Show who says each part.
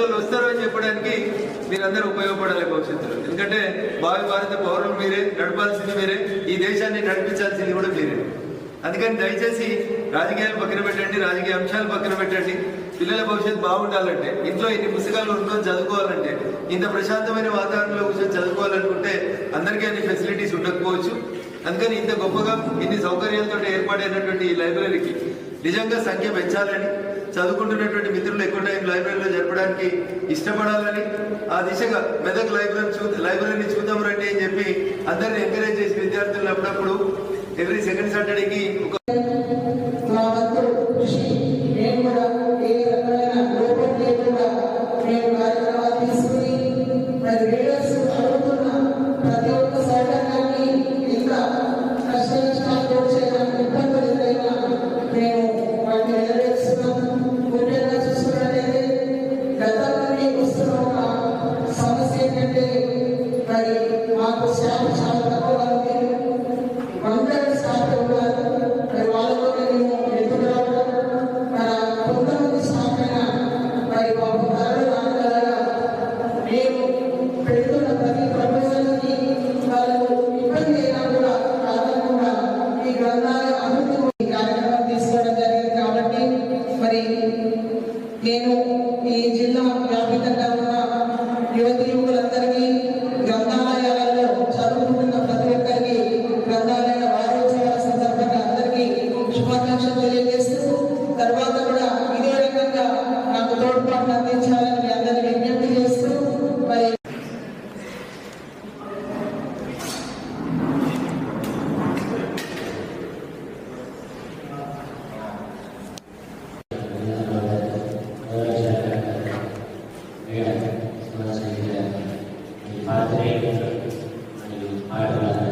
Speaker 1: వాళ్ళు వస్తారు అని చెప్పడానికి మీరందరూ ఉపయోగపడాలి భవిష్యత్తులో. ఎందుకంటే భావి భారత పౌరులు మీరే నడపాల్సింది మీరే ఈ దేశాన్ని నడిపించాల్సింది కూడా మీరే. అందుకని దయచేసి రాజకీయాలు పక్కన పెట్టండి రాజకీయ అంశాలు పక్కన పెట్టండి. పిల్లల భవిష్యత్తు బాగుండాలంటే ఇంట్లో ఇన్ని పుస్తకాలు ఉంటుకొని చదువుకోవాలంటే ఇంత ప్రశాంతమైన వాతావరణంలో కూర్చొని చదువుకోవాలనుకుంటే అందరికీ అన్ని ఫెసిలిటీస్ ఉండకపోవచ్చు. అందుకని ఇంత గొప్పగా ఇన్ని సౌకర్యాలతో ఏర్పాటైనటువంటి ఈ లైబ్రరీకి నిజంగా సంఖ్య పెంచాలని చదువుకుంటున్నటువంటి మిత్రులు ఎక్కువ టైం లైబ్రరీలో జరపడానికి ఇష్టపడాలని ఆ దిశగా మెదక్ లైబ్రరీ చూ లైబ్రరీని చూద్దాం రండి అని చెప్పి అందరిని ఎంకరేజ్ చేసి విద్యార్థులను అప్పుడప్పుడు ఎవ్రీ సెకండ్ సాటర్డేకి ఒక
Speaker 2: మాకు స్టాఫ్ చాలా తక్కువగా ఉంది మరి వాళ్ళతో నేను కొంతమంది మరి మాకు ధరలు మేము పెడుతున్న ప్రతి ఇబ్బంది అయినా కూడా ఈ గ్రంథాలయ అభివృద్ధి ఈ కార్యక్రమం తీసుకోవడం జరిగింది కాబట్టి మరి నేను ఈ జిల్లా వ్యాపితంగా ఉన్న
Speaker 3: I don't know.